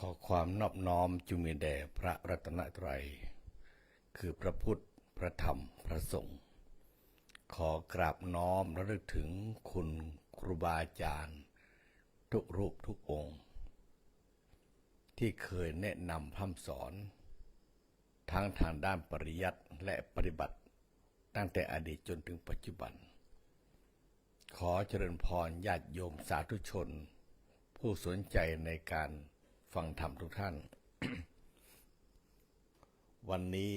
ขอความนอบน้อมจุมีแด่พระรัตนตรัย คือพระพุทธ พระธรรม พระสงฆ์ ขอกราบน้อมระลึกถึงคุณครูบาอาจารย์ ทุกรูปทุกองค์ ที่เคยแนะนำพร่ำสอน ทั้งทางด้านปริยัติและปฏิบัติ ตั้งแต่อดีตจนถึงปัจจุบัน ขอเจริญพรญาติโยมสาธุชน ผู้สนใจในการ ฟังธรรมทุกท่าน วันนี้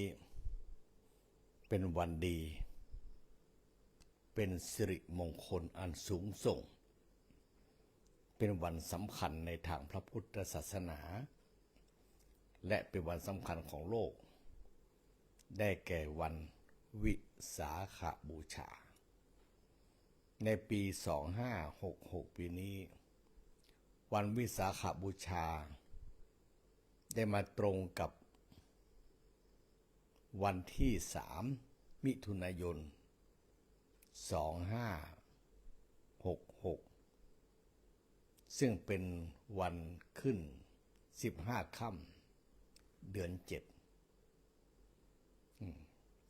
เป็นวันดี เป็นสิริมงคลอันสูงส่ง เป็นวันสำคัญในทางพระพุทธศาสนา และเป็นวันสำคัญของโลก ได้แก่วันวิสาขบูชา ในปี 2566 ปีนี้วันวิสาขบูชา ได้มาตรงกับวันที่3มิถุนายน 2566 ซึ่งเป็นวันขึ้น 15ค่ำเดือน7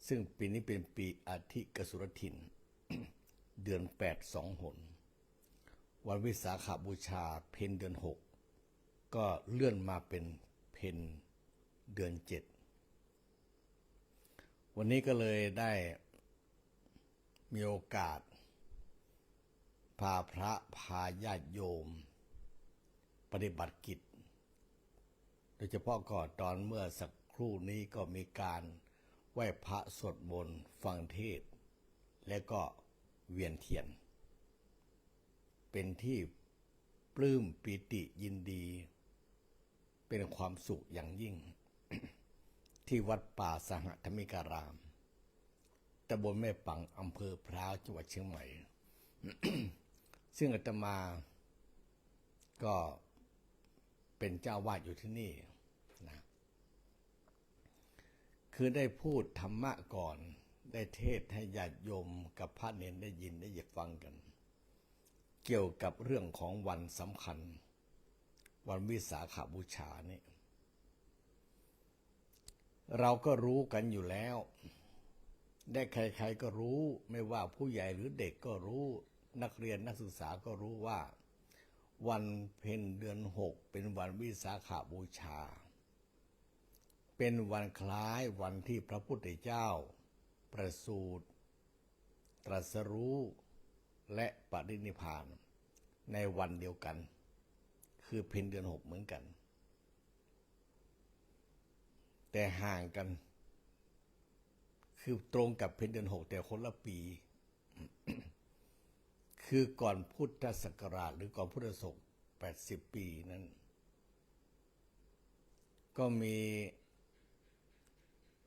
ซึ่งปีนี้เป็นปีอาทิกสุรทิน เดือน8สองหน วันวิสาขาบูชาเพนเดือน6ก็เลื่อนมาเป็น พนเดือน7วันนี้ก็เลยได้มีโอกาส พาพระพาญาติโยม ปฏิบัติกิจ โดยเฉพาะก่อนตอนเมื่อสักครู่นี้ก็มีการไหว้พระสวดมนต์ฟังเทศ และก็เวียนเทียน เป็นที่ปลื้มปิติยินดี เป็นความสุขอย่างยิ่ง ที่วัดป่าสหธรรมิการามตำบลแม่ปังอำเภอพร้าวจังหวัดเชียงใหม่ ซึ่งอาตมาก็เป็นเจ้าวาดอยู่ที่นี่นะคือได้พูดธรรมะก่อน ได้เทศให้ญาติโยมกับพระเนนได้ยินได้ยินฟังกัน เกี่ยวกับเรื่องของวันสำคัญ วันวิสาขาบูชานี่เราก็รู้กันอยู่แล้ว ได้ใครๆก็รู้ไม่ว่าผู้ใหญ่หรือเด็กก็รู้ นักเรียนนักศึกษาก็รู้ว่า วันเพ็ญเดือนหกเป็นวันวิสาขาบูชา เป็นวันคล้ายวันที่พระพุทธเจ้า ประสูติตรัสรู้และปรินิพพานในวันเดียวกัน คือเพ็ญเดือนหกเหมือนกัน แต่ห่างกัน คือตรงกับเพ็ญเดือนหกแต่คนละปี คือก่อนพุทธศักราช หรือก่อนพุทธศก80ปีนั้น ก็มี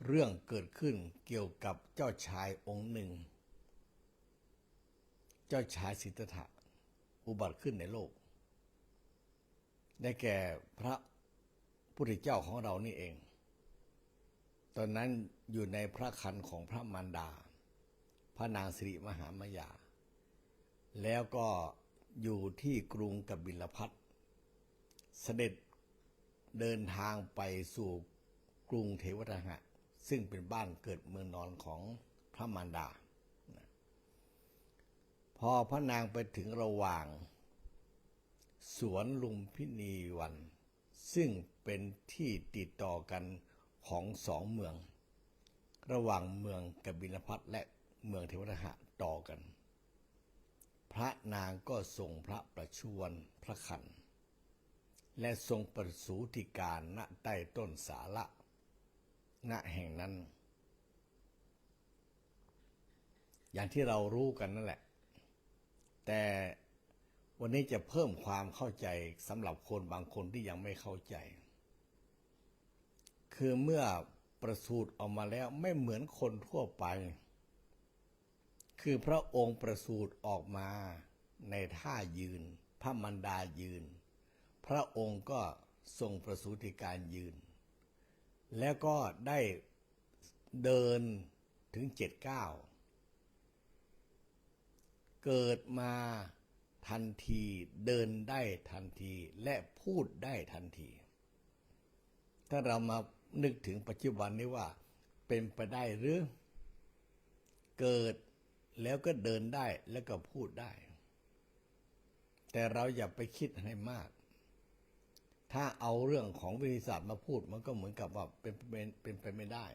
เรื่องเกิดขึ้นเกี่ยวกับเจ้าชายองค์หนึ่ง เจ้าชายสิทธัตถะอุบัติขึ้นในโลก ได้แก่พระพุทธเจ้าของเรานี่เอง ตอนนั้นอยู่ในพระคันของพระมารดา พระนางสิริมหามายา แล้วก็อยู่ที่กรุงกบิลพัทเสด็จเดินทางไปสู่กรุงเทวทหะ ซึ่งเป็นบ้านเกิดเมืองนอนของพระมารดา พอพระนางไปถึงระหว่าง สวนลุมพินีวัน ซึ่งเป็นที่ติดต่อกันของสองเมือง ระหว่างเมืองกบิลพัทและเมืองเทวทหะต่อกัน พระนางก็ทรงพระประชวรพระคัน และทรงประสูติการณใต้ต้นสาระณแห่งนั้น อย่างที่เรารู้กันนั่นแหละ แต่ วันนี้จะเพิ่มความเข้าใจสำหรับคนบางคนที่ยังไม่เข้าใจ คือเมื่อประสูติออกมาแล้วไม่เหมือนคนทั่วไป คือพระองค์ประสูติออกมาในท่ายืน พระมันดายืน พระองค์ก็ทรงประสูติการยืน แล้วก็ได้เดินถึงเจ็ดเก้า เกิดมา ทันทีเดินได้ทันทีและพูดได้ทันที ถ้าเรามานึกถึงปัจจุบันนี้ว่า เป็นไปได้หรือ เกิดแล้วก็เดินได้แล้วก็พูดได้ แต่เราอย่าไปคิดให้มาก ถ้าเอาเรื่องของวิทยาศาสตร์มาพูดมันก็เหมือนกับว่าเป็นเป็นเป็นไปไม่ได้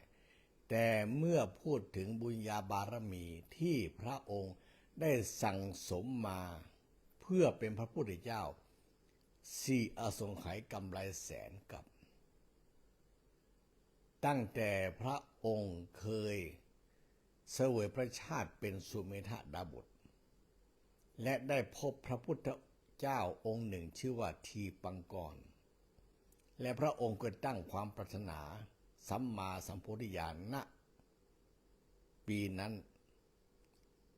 แต่เมื่อพูดถึงบุญญาบารมีที่พระองค์ได้สั่งสมมา พื่อเป็นพระพุทธเจ้าสี่อสงไขยกำไรแสนกับ ตั้งแต่พระองค์เคยเสวยพระชาติเป็นสุเมธาดาบทและได้พบพระพุทธเจ้าองค์หนึ่งชื่อว่าทีปังกร และพระองค์ก็ตั้งความปรารถนาสัมมาสัมโพธิญาณณปีนั้น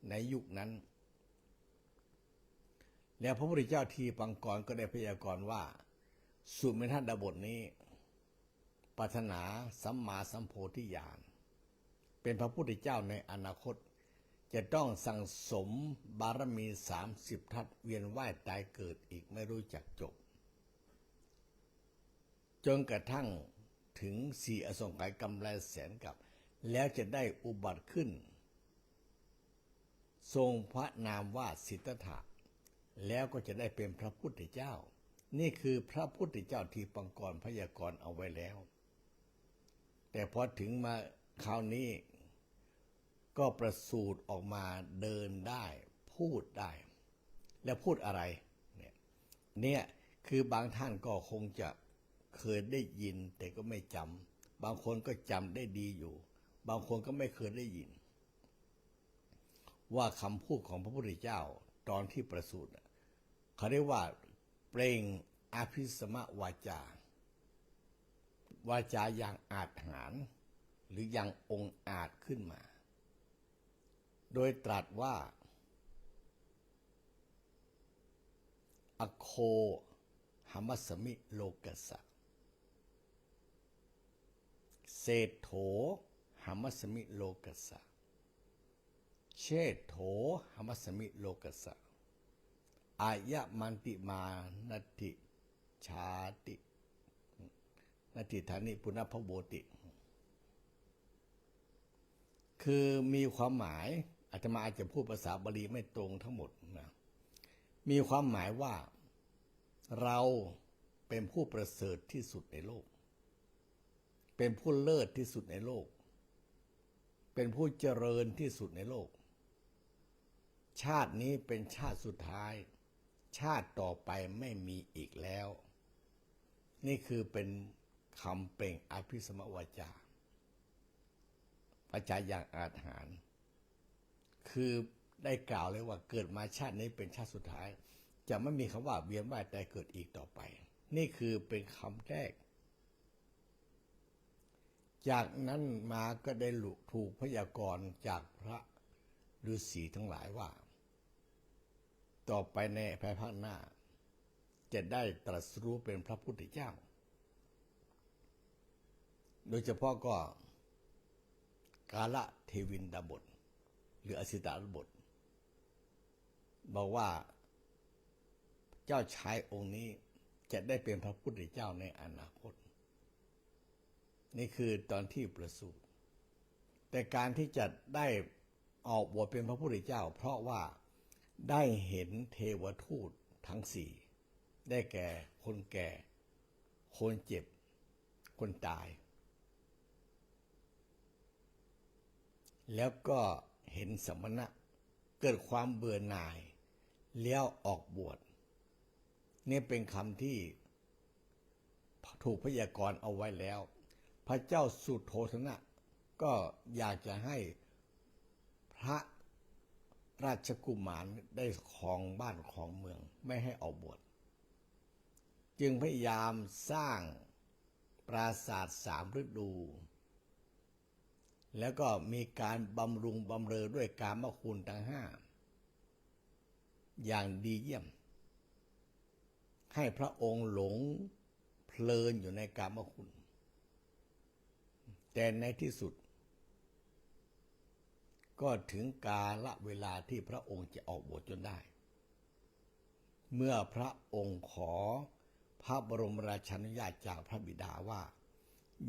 ในยุคนั้น แล้วพระพุทธเจ้าทีปังกรก็ได้พยากรณ์ว่า สุเมธดาบทนี้ปรารถนาสัมมาสัมโพธิญาณเป็นพระพุทธเจ้าในอนาคต จะต้องสั่งสมบารมีสามสิบทัศเวียนว่ายตายเกิดอีกไม่รู้จักจบ จนกระทั่งถึงสี่อสงไขยกำไรแสนกับ แล้วจะได้อุบัติขึ้น ทรงพระนามว่าสิทธะ แล้วก็จะได้เป็นพระพุทธเจ้า นี่คือพระพุทธเจ้าที่ปังกรพยากรณ์เอาไว้แล้ว แต่พอถึงมาคราวนี้ ก็ประสูติออกมาเดินได้ พูดได้ แล้วพูดอะไร เนี่ยเนี่ยคือบางท่านก็คงจะเคยได้ยินแต่ก็ไม่จำบางคนก็จำได้ดีอยู่ บางคนก็ไม่เคยได้ยิน ว่าคำพูดของพระพุทธเจ้าตอนที่ประสูติ เขาเรียกว่า เปล่งอภิสมวาจา วาจาอย่างอาจหาร หรืออย่างองค์อาจขึ้นมา โดยตรัสว่า อโคหมัสมิโลกัสะเศธโถหมัสมิโลกัสะเชษโถหมัสมิโลกัสะ อายะมันติมานติชาตินติฐานิปุณพโบติ คือมีความหมายอาตมาอาจจะพูดภาษาบาลีไม่ตรงทั้งหมดนะมีความหมายว่าเราเป็นผู้ประเสริฐที่สุดในโลก เป็นผู้เลิศที่สุดในโลก เป็นผู้เจริญที่สุดในโลก ชาตินี้เป็นชาติสุดท้าย ชาติต่อไปไม่มีอีกแล้ว นี่คือเป็นคำเปล่งอภิสมวาจาประจาอย่างอาถรรพ์คือได้กล่าวเลยว่าเกิดมาชาตินี้เป็นชาติสุดท้าย จะไม่มีคำว่าเวียนว่ายตายเกิดอีกต่อไป นี่คือเป็นคำแรก จากนั้นมาก็ได้ถูกพยากรณ์จากพระฤาษีทั้งหลายว่า ต่อไปในภายภาคหน้า จะได้ตรัสรู้เป็นพระพุทธเจ้า โดยเฉพาะก็กาละเทวินดาบท หรืออสิตารบท บอกว่าเจ้าชายองค์นี้จะได้เป็นพระพุทธเจ้าในอนาคต นี่คือตอนที่ประสูติแต่การที่จะได้ออกบวชเป็นพระพุทธเจ้า เพราะว่า ได้เห็นเทวทูตทั้งสี่ ได้แก่คนแก่ คนเจ็บ คนตาย แล้วก็เห็นสมณะ เกิดความเบื่อหน่าย แล้วออกบวชนี่เป็นคำที่ถูกพยากรณ์เอาไว้แล้ว พระเจ้าสุโธธนะ ก็อยากจะให้พระ ราชกุมารได้ครองบ้านของเมือง ไม่ให้ออกบวชจึงพยายามสร้างปราสาทสามฤดู แล้วก็มีการบำรุงบำเรอด้วยการมคุณทั้งห้า อย่างดีเยี่ยม ให้พระองค์หลงเพลินอยู่ในการมคุณ แต่ในที่สุด ก็ถึงกาละเวลาที่พระองค์จะออกบวชจนได้ เมื่อพระองค์ขอพระบรมราชานุญาตจากพระบิดาว่า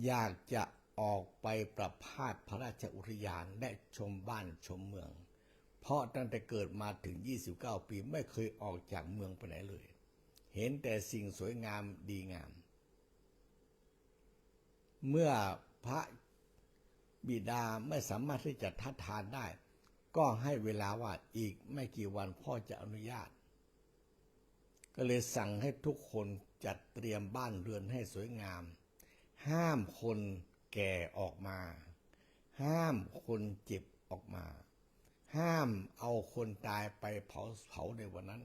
อยากจะออกไปประพาสพระราชอุทยานและชมบ้านชมเมือง เพราะตั้งแต่เกิดมาถึง 29 ปีไม่เคยออกจากเมืองไปไหนเลย เห็นแต่สิ่งสวยงามดีงาม เมื่อพระ บิดาไม่สามารถที่จะทัดทานได้ ก็ให้เวลาว่าอีกไม่กี่วันพ่อจะอนุญาต ก็เลยสั่งให้ทุกคนจัดเตรียมบ้านเรือนให้สวยงาม ห้ามคนแก่ออกมา ห้ามคนเจ็บออกมา ห้ามเอาคนตายไปเผาเผาในวันนั้น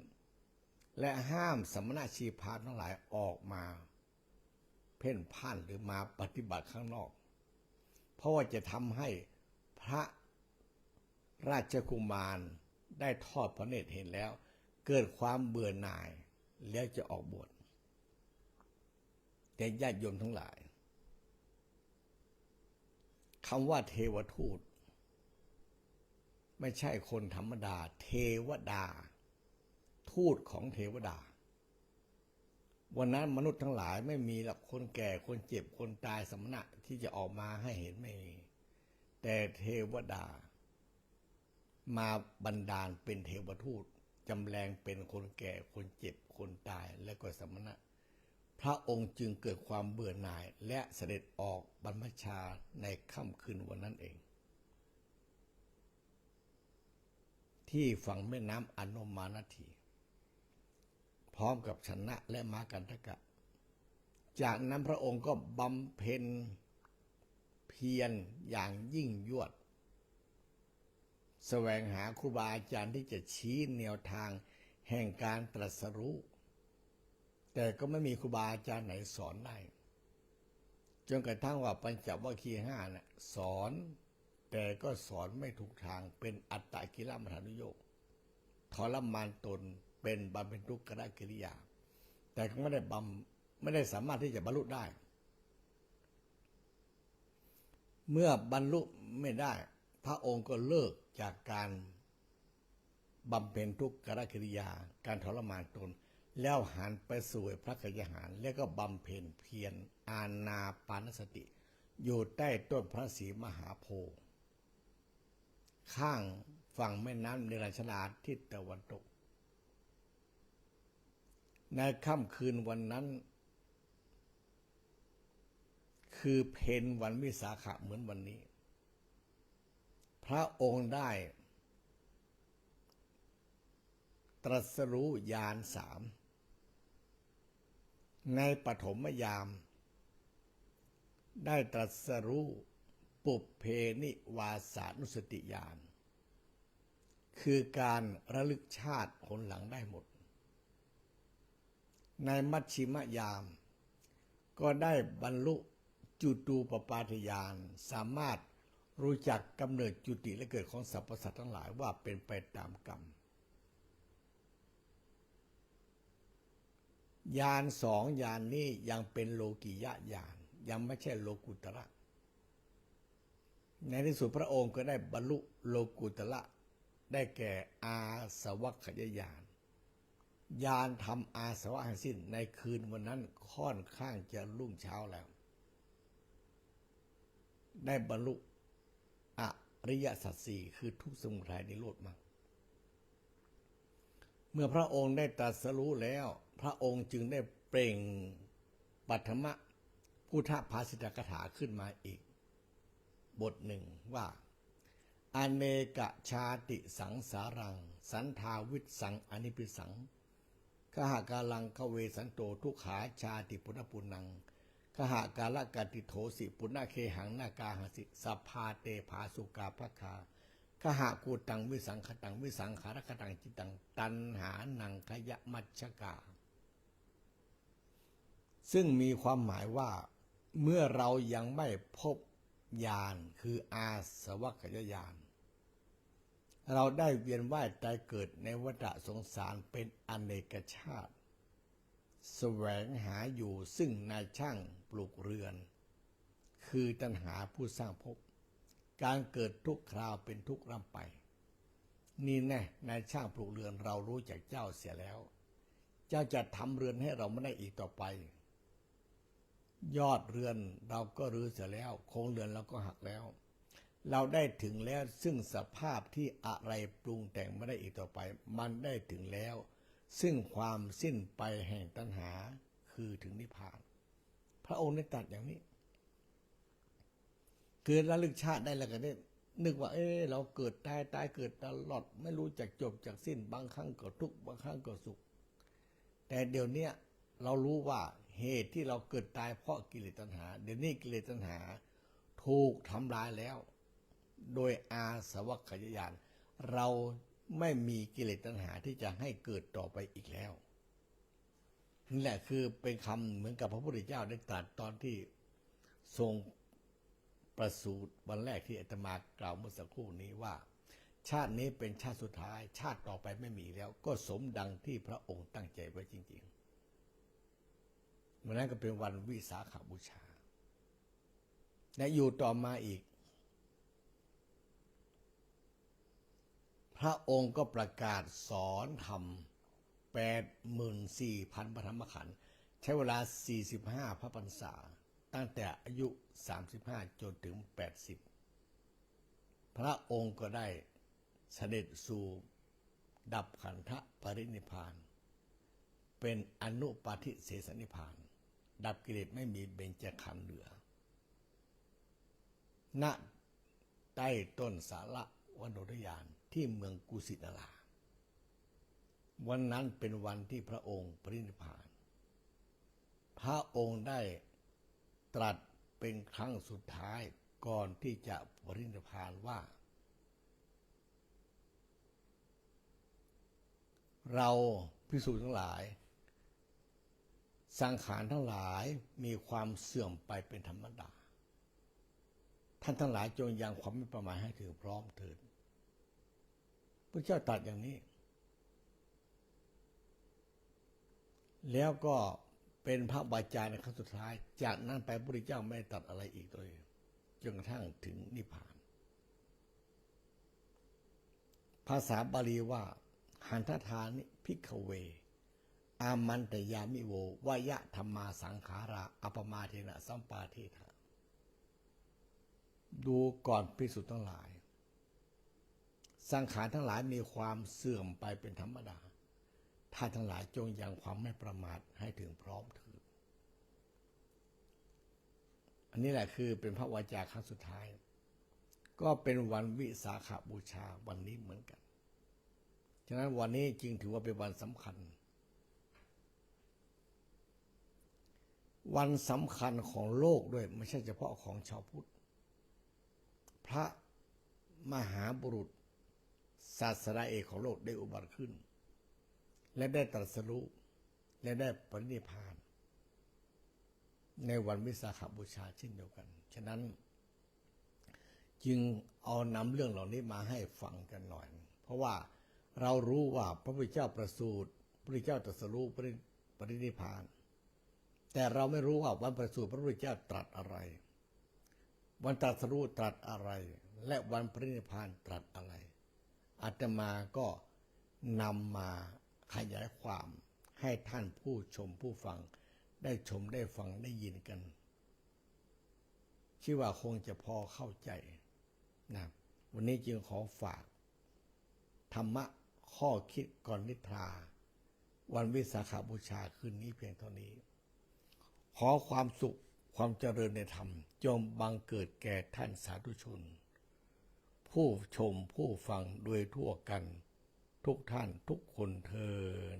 และห้ามสมณชีพาทั้งหลายออกมา เพ่นพ่านหรือมาปฏิบัติข้างนอก เพราะว่าจะทำให้พระราชกุมารได้ทอดพระเนตรเห็นแล้ว เกิดความเบื่อหน่ายแล้วจะออกบวชแต่ญาติโยมทั้งหลายคำว่าเทวทูต ไม่ใช่คนธรรมดา เทวดา ทูตของเทวดา วันนั้นมนุษย์ทั้งหลายไม่มีหรอกคนแก่คนเจ็บคนตายสมณะที่จะออกมาให้เห็นไม่มีแต่เทวดา มาบันดาลเป็นเทวทูตจำแรงเป็นคนแก่คนเจ็บคนตายและก็สมณะ พระองค์จึงเกิดความเบื่อหน่ายและเสด็จออกบรรพชาในค่ำคืนวันนั้นเอง ที่ฝั่งแม่น้ำอนมมานาที พร้อมกับชนะและมากันทกะ จากนั้นพระองค์ก็บำเพ็ญเพียรอย่างยิ่งยวดแสวงหาครูบาอาจารย์ที่จะชี้แนวทางแห่งการตรัสรู้ แต่ก็ไม่มีครูบาอาจารย์ไหนสอนได้ จนกระทั่งว่าปัญจวัคคีย์ห้านะ่ะสอน แต่ก็สอนไม่ถูกทางเป็นอัตตกิลมัฐานุโยกทรมานตน เป็นบำเพ็ญทุกขกิริยา แต่ก็ไม่ได้บำไม่ได้สามารถที่จะบรรลุได้ เมื่อบรรลุไม่ได้ พระองค์ก็เลิกจากการบำเพ็ญทุกขกิริยา การทรมานตน แล้วหันไปสู่พระกยาหาร แล้วก็บำเพ็ญเพียรอาณาปานสติ อยู่ใต้ต้นพระศรีมหาโพธิ์ข้างฝั่งแม่น้ำเนรัญชราทิศตะวันตก ในค่ำคืนวันนั้น คือเพนวันวิสาขะเหมือนวันนี้ พระองค์ได้ ตรัสรู้ยานสาม ในปฐมยาม ได้ตรัสรู้ปุเพนิวาสานุสติญาณคือการระลึกชาติคนหลังได้หมด ในมัชชิมยาม ก็ได้บรรลุจุตูปปาทญาณสามารถรู้จักกำเนิดจุติและเกิดของสรรพสัตว์ทั้งหลายว่าเป็นไปตามกรรมยานสองยานนี้ยังเป็นโลกิยะยาน ยังไม่ใช่โลกุตระ ในที่สุดพระองค์ก็ได้บรรลุโลกุตระได้แก่อาสวัคยญาณ ยานทำอาสวะให้สิ้นในคืนวันนั้นค่อนข้างจะรุ่งเช้าแล้ว ได้บรรลุอริยสัจสี่คือทุกสมุทัยนิโรธมากเมื่อพระองค์ได้ตรัสรู้แล้ว พระองค์จึงได้เปล่งปัทมะพุทธภาสิตกถาขึ้นมาอีก บทหนึ่งว่า อเนกชาติสังสารัง สันทาวิสังอนิปิสัง ขหากาลังขเวสันโตทุกขาชาติปุณปุนังขหากาลกติโถสิปุณเคหังนากาหสิสภาเตภาสุกาพระคาขหากูตังวิสังขตังวิสังขารคตังจิตังตันหานังขยะมัชกา ซึ่งมีความหมายว่า เมื่อเรายังไม่พบญาณคืออาสวัคยญาณ เราได้เวียนว่ายตายเกิดในวัฏสงสารเป็นอเนกชาติแสวงหาอยู่ซึ่งนายช่างปลูกเรือน คือตัณหาผู้สร้างภพการเกิดทุกคราวเป็นทุกร่ำไป นี่แน่นายช่างปลูกเรือนเรารู้จากเจ้าเสียแล้ว เจ้าจะทำเรือนให้เราไม่ได้อีกต่อไป ยอดเรือนเราก็รื้อเสียแล้ว โครงเรือนเราก็หักแล้ว เราได้ถึงแล้วซึ่งสภาพที่อะไรปรุงแต่งไม่ได้อีกต่อไป มันได้ถึงแล้ว ซึ่งความสิ้นไปแห่งตัณหาคือถึงนิพพาน พระองค์ได้ตรัสอย่างนี้ คือระลึกชาติได้แล้วก็ได้นึกว่า เออเราเกิดตายตายเกิดตลอดไม่รู้จักจบจากสิ้น บางครั้งก็ทุกข์บางครั้งก็สุข แต่เดี๋ยวนี้เรารู้ว่าเหตุที่เราเกิดตายเพราะกิเลสตัณหา เดี๋ยวนี้กิเลสตัณหา ถูกทำลายแล้ว โดยอาสวัคยายานเราไม่มีกิเลสตัณหาที่จะให้เกิดต่อไปอีกแล้วนี่แหละคือเป็นคำเหมือนกับพระพุทธเจ้าได้ตรัสตอนที่ทรงประสูติวันแรกที่อาตมากล่าวเมื่อสักครู่นี้ว่า ชาตินี้เป็นชาติสุดท้าย ชาติต่อไปไม่มีแล้ว ก็สมดังที่พระองค์ตั้งใจไว้จริงๆวันนั้นก็เป็นวันวิสาขาบูชา และอยู่ต่อมาอีก ระองค์ก็ประกาศสอนธรรมแปดหมื่นสี่พันพระธรรมขันธ์ใช้เวลา 45 พระพรรษา ตั้งแต่อายุ 35 จนถึง 80 พระองค์ก็ได้เสด็จสู่ดับขันธปรินิพาน เป็นอนุปาทิเสสนิพพาน ดับกิเลสไม่มีเบญจขันธ์เหลือ ณ ใต้ต้นสาระวันโดยาน ที่เมืองกุสินารา วันนั้นเป็นวันที่พระองค์ปรินิพาน พระองค์ได้ตรัสเป็นครั้งสุดท้ายก่อนที่จะปรินิพานว่า เราพิสูจน์ทั้งหลาย สังขารทั้งหลายมีความเสื่อมไปเป็นธรรมดา ท่านทั้งหลายจงยังความไม่ประมาทให้ถึงพร้อมเถิด ระเจ้าตรัสอย่างนี้ แล้วก็เป็นพระบาจาในครั้งสุดท้าย จากนั้นไปพระพุทธเจ้าไม่ได้ตรัสอะไรอีกเลยจนกระทั่งถึงนิพพาน ภาษาบาลีว่า หันทธานิพิกเว อามันตยามิโววายะธรรมาสังขาราอัปมาเทนะสัมปาเทถาดูก่อนพิสุทธ์ทั้งหลาย สังขารทั้งหลายมีความเสื่อมไปเป็นธรรมดาท่านทั้งหลายจงยังความไม่ประมาทให้ถึงพร้อมเถิดอันนี้แหละคือเป็นพระวาจาครั้งสุดท้าย ก็เป็นวันวิสาขาบูชาวันนี้เหมือนกัน ฉะนั้นวันนี้จึงถือว่าเป็นวันสำคัญ วันสำคัญของโลกด้วย ไม่ใช่เฉพาะของชาวพุทธ พระมหาบุรุษ ศาสนาเอกของโลกได้อุบัติขึ้น และได้ตรัสรู้และได้ปรินิพาน ในวันวิสาขบูชาเช่นเดียวกัน ฉะนั้น จึงเอานำเรื่องเหล่านี้มาให้ฟังกันหน่อย เพราะว่าเรารู้ว่าพระพุทธเจ้าประสูติพระพุทธเจ้าตรัสรู้ปรินิพาน แต่เราไม่รู้ว่าวันประสูติพระพุทธเจ้าตรัสอะไร วันตรัสรู้ตรัสอะไร และวันปรินิพานตรัสอะไร อาตมาก็นำมาขยายความให้ท่านผู้ชมผู้ฟัง ได้ชมได้ฟังได้ยินกันคิดว่าคงจะพอเข้าใจนะวันนี้จึงขอฝาก ธรรมะข้อคิดก่อนนิทราวันวิสาขาบูชาคืนนี้เพียงเท่านี้ ขอความสุขความเจริญในธรรมจงบังเกิดแก่ท่านสาธุชน ผู้ชมผู้ฟังโดยทั่วกัน ทุกท่านทุกคนเทิน